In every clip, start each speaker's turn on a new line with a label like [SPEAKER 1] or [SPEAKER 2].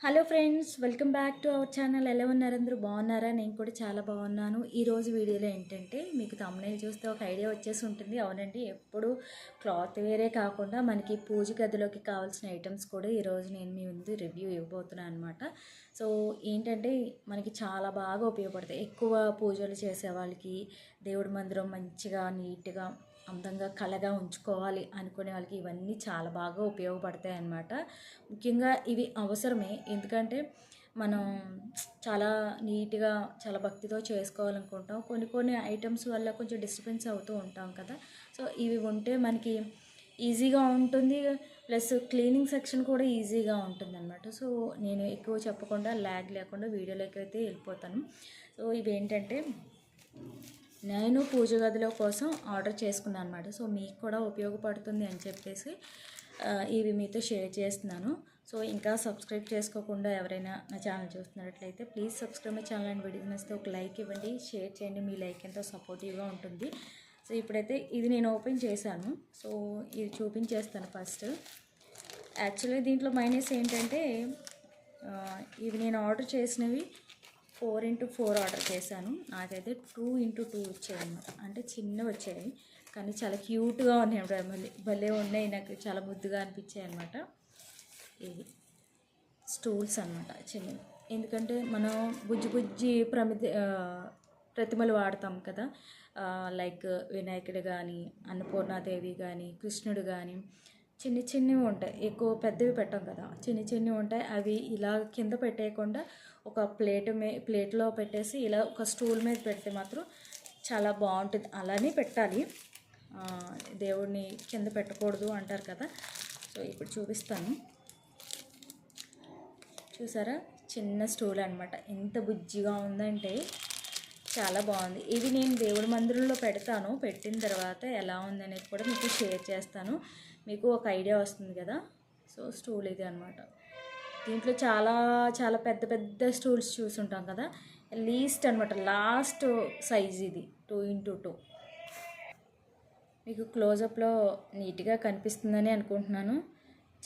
[SPEAKER 1] Hello friends welcome back to our channel. ఎలా ఉన్నారు అందరూ? బాగున్నారా? నేను కూడా చాలా బాగున్నాను. ఈరోజు వీడియోలో ఏంటంటే మీకు తమ్మునే చూస్తే ఒక ఐడియా వచ్చేసి ఉంటుంది. అవునండి ఎప్పుడు క్లాత్ వేరే కాకుండా మనకి పూజ గదిలోకి కావాల్సిన ఐటమ్స్ కూడా ఈరోజు నేను మీ ముందు రివ్యూ ఇవ్వబోతున్నాను అనమాట సో ఏంటంటే మనకి చాలా బాగా ఉపయోగపడతాయి. ఎక్కువ పూజలు చేసే వాళ్ళకి దేవుడి మందిరం మంచిగా నీట్గా అందంగా కళగా ఉంచుకోవాలి అనుకునే వాళ్ళకి ఇవన్నీ చాలా బాగా ఉపయోగపడతాయి అన్నమాట ముఖ్యంగా ఇవి అవసరమే. ఎందుకంటే మనం చాలా నీట్గా చాలా భక్తితో చేసుకోవాలనుకుంటాం. కొన్ని కొన్ని ఐటమ్స్ వల్ల కొంచెం డిస్టర్బెన్స్ అవుతూ ఉంటాం కదా. సో ఇవి ఉంటే మనకి ఈజీగా ఉంటుంది. ప్లస్ క్లీనింగ్ సెక్షన్ కూడా ఈజీగా ఉంటుంది అనమాట సో నేను ఎక్కువ చెప్పకుండా ల్యాగ్ లేకుండా వీడియోలోకి అయితే వెళ్ళిపోతాను. సో ఇవి ఏంటంటే నేను పూజ గదిలో కోసం ఆర్డర్ చేసుకున్నాను అనమాట సో మీకు కూడా ఉపయోగపడుతుంది అని చెప్పేసి ఇవి మీతో షేర్ చేస్తున్నాను. సో ఇంకా సబ్స్క్రైబ్ చేసుకోకుండా ఎవరైనా నా ఛానల్ చూస్తున్నట్లయితే please subscribe my channel and videos నచ్చితే ఒక లైక్ ఇవ్వండి షేర్ చేయండి. మీ లైక్ ఎంతో సపోర్టివ్గా ఉంటుంది. సో ఇప్పుడైతే ఇది నేను ఓపెన్ చేశాను. సో ఇది చూపించేస్తాను ఫస్ట్. యాక్చువల్లీ దీంట్లో మైనస్ ఏంటంటే ఇవి నేను ఆర్డర్ చేసినవి ఫోర్ ఇంటూ ఫోర్ ఆర్డర్ చేశాను. నాకైతే టూ ఇంటూ టూ వచ్చాయి అన్నమాట. అంటే చిన్నవి వచ్చాయి. కానీ చాలా క్యూట్గా ఉన్నాయి. మళ్ళీ భలే ఉన్నాయి. నాకు చాలా ముద్దుగా అనిపించాయి అనమాట ఇవి స్టూల్స్ అన్నమాట చిన్నవి. ఎందుకంటే మనం బుజ్జి బుజ్జి ప్రమిది ప్రతిమలు వాడతాం కదా. లైక్ వినాయకుడు కానీ అన్నపూర్ణాదేవి కానీ కృష్ణుడు కానీ చిన్ని చిన్నవి ఉంటాయి. ఎక్కువ పెద్దవి పెట్టాం కదా. చిన్ని చిన్నవి ఉంటాయి. అవి ఇలా కింద పెట్టేయకుండా ఒక ప్లేట్ మే ప్లేట్లో పెట్టేసి ఇలా ఒక స్టూల్ మీద పెడితే మాత్రం చాలా బాగుంటుంది. అలానే పెట్టాలి. దేవుడిని కింద పెట్టకూడదు అంటారు కదా. సో ఇప్పుడు చూపిస్తాను. చూసారా? చిన్న స్టూల్ అనమాట ఎంత బుజ్జిగా ఉందంటే చాలా బాగుంది. ఇవి నేను దేవుడి మందిరంలో పెడతాను. పెట్టిన తర్వాత ఎలా ఉంది అనేది కూడా మీకు షేర్ చేస్తాను. మీకు ఒక ఐడియా వస్తుంది కదా. సో స్టూల్ ఇది అనమాట దీంట్లో చాలా చాలా పెద్ద పెద్ద స్టూల్స్ చూసుంటాం కదా. లీస్ట్ అనమాట లాస్ట్ సైజ్ ఇది టూ ఇంటూ టూ మీకు క్లోజప్లో నీట్గా కనిపిస్తుందని అనుకుంటున్నాను.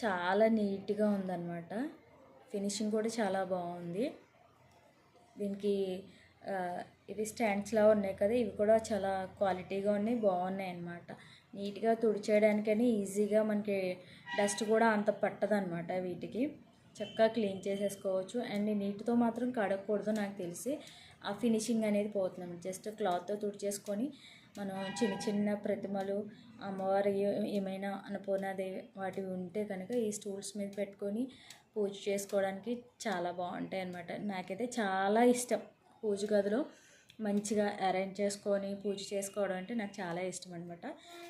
[SPEAKER 1] చాలా నీట్గా ఉందన్నమాట. ఫినిషింగ్ కూడా చాలా బాగుంది. దీనికి ఇవి స్టాండ్స్లా ఉన్నాయి కదా ఇవి కూడా చాలా క్వాలిటీగా ఉన్నాయి బాగున్నాయి అన్నమాట. నీట్గా తుడిచేయడానికని ఈజీగా మనకి డస్ట్ కూడా అంత పట్టదనమాట వీటికి. చక్కగా క్లీన్ చేసేసుకోవచ్చు. అండ్ నీటితో మాత్రం కడగకూడదు నాకు తెలిసి. ఆ ఫినిషింగ్ అనేది పోతున్నాం జస్ట్ క్లాత్తో తుడిచేసుకొని మనం చిన్న చిన్న ప్రతిమలు అమ్మవారి ఏమైనా అన్నపూర్ణాదేవి వాటివి ఉంటే కనుక ఈ స్టూల్స్ మీద పెట్టుకొని పూజ చేసుకోవడానికి చాలా బాగుంటాయి అన్నమాట. నాకైతే చాలా ఇష్టం పూజ గదిలో మంచిగా అరేంజ్ చేసుకొని పూజ చేసుకోవడం అంటే నాకు చాలా ఇష్టం అనమాట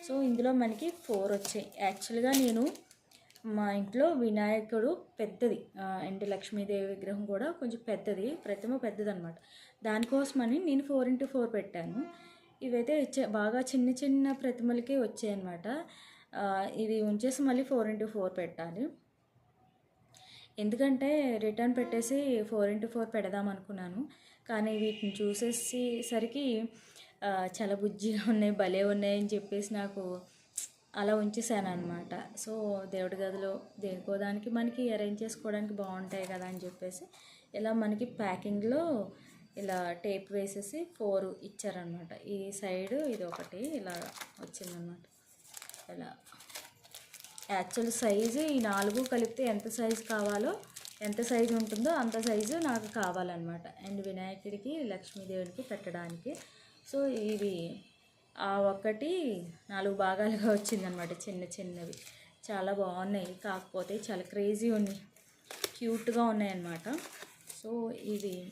[SPEAKER 1] సో ఇందులో మనకి ఫోర్ వచ్చాయి. యాక్చువల్గా నేను మా ఇంట్లో వినాయకుడు పెద్దది. అంటే లక్ష్మీదేవి విగ్రహం కూడా కొంచెం పెద్దది ప్రతిమ పెద్దది అనమాట దానికోసమని నేను ఫోర్ ఇంటూ ఫోర్ పెట్టాను. ఇవైతే బాగా చిన్న చిన్న ప్రతిమలకే వచ్చాయి అనమాట ఇవి ఉంచేసి మళ్ళీ ఫోర్ ఇంటూ ఫోర్ పెట్టాలి. ఎందుకంటే రిటర్న్ పెట్టేసి ఫోర్ ఇంటూ ఫోర్ పెడదాం అనుకున్నాను. కానీ వీటిని చూసేసరికి చాలా బుజ్జిగా ఉన్నాయి భలే ఉన్నాయి అని చెప్పేసి నాకు అలా ఉంచేసాను అనమాట సో దేవుడి గదిలో దేనికో దానికి మనకి అరేంజ్ చేసుకోవడానికి బాగుంటాయి కదా అని చెప్పేసి ఇలా మనకి ప్యాకింగ్లో ఇలా టేప్ వేసేసి ఫోర్ ఇచ్చారనమాట ఈ సైడ్ ఇది ఒకటి ఇలా వచ్చిందనమాట ఇలా యాక్చువల్ సైజు ఈ నాలుగు కలిపితే ఎంత సైజు కావాలో ఎంత సైజు ఉంటుందో అంత సైజు నాకు కావాలన్నమాట. అండ్ వినాయకుడికి లక్ష్మీదేవునికి పెట్టడానికి. సో ఇవి ఆ ఒక్కటి నాలుగు భాగాలుగా వచ్చిందనమాట చిన్న చిన్నవి. చాలా బాగున్నాయి. కాకపోతే చాలా క్రేజీ ఉన్నాయి. క్యూట్గా ఉన్నాయన్నమాట. సో ఇది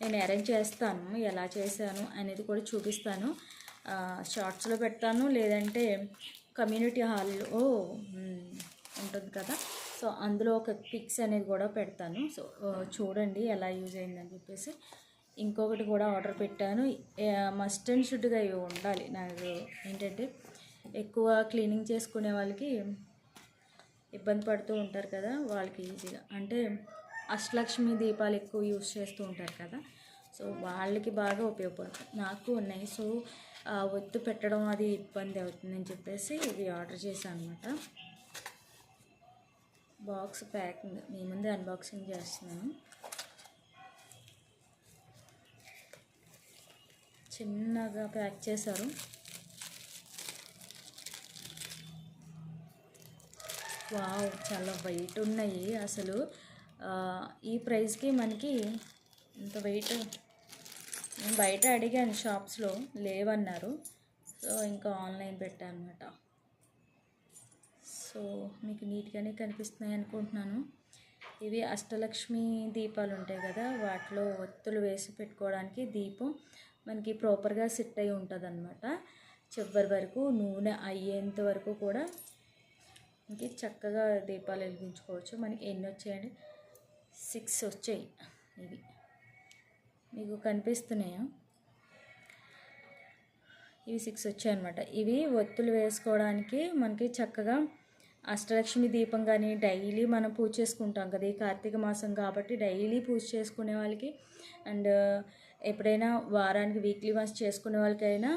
[SPEAKER 1] నేను అరేంజ్ చేస్తాను. ఎలా చేశాను అనేది కూడా చూపిస్తాను. షార్ట్స్లో పెడతాను. లేదంటే కమ్యూనిటీ హాల్లో ఉంటుంది కదా. సో అందులో ఒక పిక్స్ అనేది కూడా పెడతాను. సో చూడండి ఎలా యూజ్ అయిందని చెప్పేసి. ఇంకొకటి కూడా ఆర్డర్ పెట్టాను. మస్ట్ అండ్ షుడ్గా ఇవి ఉండాలి. నాకు ఏంటంటే ఎక్కువ క్లీనింగ్ చేసుకునే వాళ్ళకి ఇబ్బంది పడుతూ ఉంటారు కదా వాళ్ళకి ఈజీగా. అంటే అష్టలక్ష్మి దీపాలు ఎక్కువ యూస్ చేస్తూ ఉంటారు కదా సో వాళ్ళకి బాగా ఉపయోగపడుతుంది. నాకు ఉన్నాయి సో ఒత్తు పెట్టడం అది ఇబ్బంది అవుతుందని చెప్పేసి ఇవి ఆర్డర్ చేశాను అనమాట బాక్స్ ప్యాకింగ్ మీ ముందే అన్బాక్సింగ్ చేస్తున్నాను. చిన్నగా ప్యాక్ చేశారు. వావ్ చాలా వెయిట్ ఉన్నాయి అసలు. ఈ ప్రైస్కి మనకి ఇంత వెయిట్ నేను బయట అడిగాను షాప్స్లో లేవన్నారు. సో ఇంకా ఆన్లైన్ పెట్టాను అనమాట సో మీకు నీట్గానే కనిపిస్తున్నాయి అనుకుంటున్నాను. ఇవి అష్టలక్ష్మి దీపాలు ఉంటాయి కదా వాటిలో ఒత్తులు వేసి పెట్టుకోవడానికి దీపం. మనకి ప్రాపర్గా సెట్ అయి ఉంటుంది అనమాట చివరి వరకు నూనె అయ్యేంత వరకు కూడా మనకి చక్కగా దీపాలు వెలిగించుకోవచ్చు. మనకి ఎన్ని వచ్చాయండి? సిక్స్ వచ్చాయి ఇవి. మీకు కనిపిస్తున్నాయా? ఇవి సిక్స్ వచ్చాయి అనమాట ఇవి ఒత్తులు వేసుకోవడానికి మనకి చక్కగా అష్టలక్ష్మి దీపం కానీ డైలీ మనం పూజ చేసుకుంటాం కదా ఈ కార్తీక మాసం కాబట్టి డైలీ పూజ చేసుకునే వాళ్ళకి. అండ్ ఎప్పుడైనా వారానికి వీక్లీ వన్స్ చేసుకునే వాళ్ళకైనా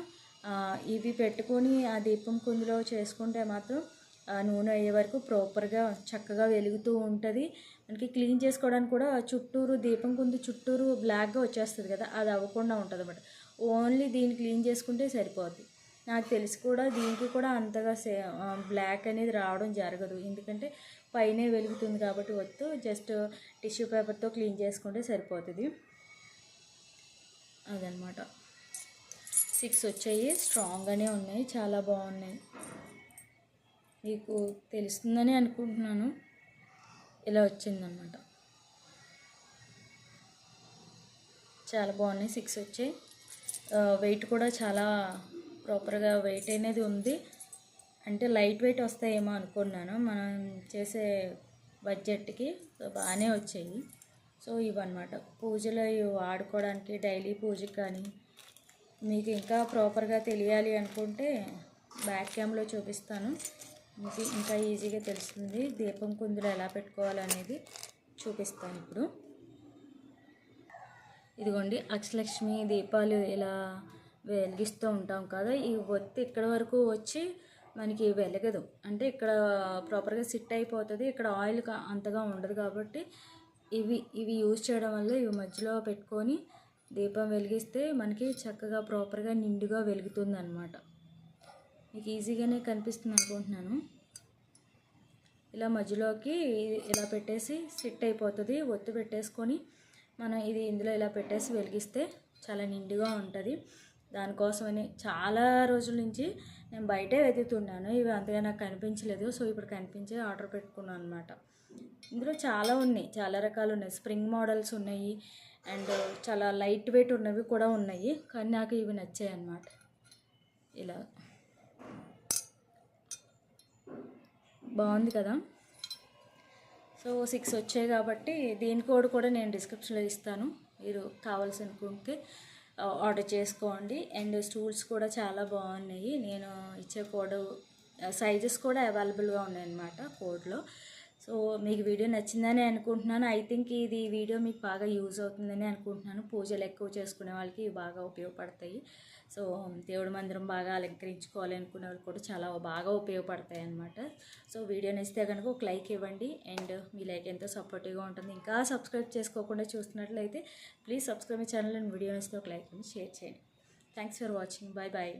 [SPEAKER 1] ఇవి పెట్టుకొని ఆ దీపం కుందులో చేసుకుంటే మాత్రం ఆ నూనె అయ్యే వరకు ప్రాపర్గా చక్కగా వెలుగుతూ ఉంటుంది. మనకి క్లీన్ చేసుకోవడానికి కూడా చుట్టూరు దీపం కుందు చుట్టూరు బ్లాక్గా వచ్చేస్తుంది కదా అది అవ్వకుండా ఉంటుంది అన్నమాట ఓన్లీ దీన్ని క్లీన్ చేసుకుంటే సరిపోద్ది. నాకు తెలిసి కూడా దీనికి కూడా అంతగా సే బ్లాక్ అనేది రావడం జరగదు. ఎందుకంటే పైనే వెలుగుతుంది కాబట్టి వద్దు జస్ట్ టిష్యూ పేపర్తో క్లీన్ చేసుకుంటే సరిపోతుంది. అదనమాట. సిక్స్ వచ్చాయి. స్ట్రాంగ్గానే ఉన్నాయి. చాలా బాగున్నాయి. మీకు తెలుస్తుందని అనుకుంటున్నాను. ఇలా వచ్చిందనమాట. చాలా బాగున్నాయి. సిక్స్ వచ్చాయి. వెయిట్ కూడా చాలా ప్రాపర్గా వెయిట్ అనేది ఉంది. అంటే లైట్ వెయిట్ వస్తాయేమో అనుకున్నాను. మనం చేసే బడ్జెట్కి బాగానే వచ్చాయి. సో ఇవన్నమాట. పూజలో ఇవి వాడుకోవడానికి డైలీ పూజకి కానీ మీకు ఇంకా ప్రాపర్గా తెలియాలి అనుకుంటే బ్యాక్ క్యామ్లో చూపిస్తాను. మీకు ఇంకా ఈజీగా తెలుస్తుంది దీపం కుందులు ఎలా పెట్టుకోవాలనేది చూపిస్తాను ఇప్పుడు. ఇదిగోండి అక్షలక్ష్మి దీపాలు ఇలా వెలిగిస్తూ ఉంటాం కదా ఈ ఒత్తి ఇక్కడ వరకు వచ్చి మనకి వెలగదు. అంటే ఇక్కడ ప్రాపర్గా సిట్ అయిపోతుంది ఇక్కడ ఆయిల్ అంతగా ఉండదు కాబట్టి ఇవి ఇవి యూజ్ చేయడం వల్ల ఇవి మధ్యలో పెట్టుకొని దీపం వెలిగిస్తే మనకి చక్కగా ప్రాపర్గా నిండుగా వెలుగుతుంది అనమాట మీకు ఈజీగానే కనిపిస్తుంది అనుకుంటున్నాను. ఇలా మధ్యలోకి ఇలా పెట్టేసి సిట్ అయిపోతుంది. ఒత్తు పెట్టేసుకొని మనం ఇది ఇందులో ఇలా పెట్టేసి వెలిగిస్తే చాలా నిండుగా ఉంటుంది. దానికోసమని చాలా రోజుల నుంచి నేను బయటే వెతుకుతున్నాను. ఇవి అంతగా నాకు కనిపించలేదు. సో ఇప్పుడు కనిపించి ఆర్డర్ పెట్టుకున్నాను అనమాట ఇందులో చాలా ఉన్నాయి. చాలా రకాలు ఉన్నాయి. స్ప్రింగ్ మోడల్స్ ఉన్నాయి. అండ్ చాలా లైట్ వెయిట్ ఉన్నవి కూడా ఉన్నాయి. కానీ నాకు ఇవి నచ్చాయి అన్నమాట. ఇలా. బాగుంది కదా? సో సిక్స్ వచ్చాయి కాబట్టి దీని కోడ్ కూడా నేను డిస్క్రిప్షన్లో ఇస్తాను. మీరు కావాల్సి అనుకుంటే ఆర్డర్ చేసుకోండి. అండ్ స్టూల్స్ కూడా చాలా బాగున్నాయి. నేను ఇచ్చే కోడ్ సైజెస్ కూడా అవైలబుల్గా ఉన్నాయన్నమాట కోడ్లో. సో మీకు వీడియో నచ్చిందని అనుకుంటున్నాను. ఐ థింక్ ఇది వీడియో మీకు బాగా యూజ్ అవుతుందని అనుకుంటున్నాను. పూజలు ఎక్కువ చేసుకునే వాళ్ళకి ఇవి బాగా ఉపయోగపడతాయి. సో దేవుడి మందిరం బాగా అలంకరించుకోవాలి అనుకునే వాళ్ళు కూడా చాలా బాగా ఉపయోగపడతాయి అన్నమాట. సో వీడియో నచ్చితే కనుక ఒక లైక్ ఇవ్వండి. అండ్ మీ లైక్ ఎంతో సపోర్టివ్గా ఉంటుంది. ఇంకా సబ్స్క్రైబ్ చేసుకోకుండా చూస్తున్నట్లయితే please subscribe my channel and video నచ్చితే ఒక లైక్ షేర్ చేయండి. Thanks for watching bye bye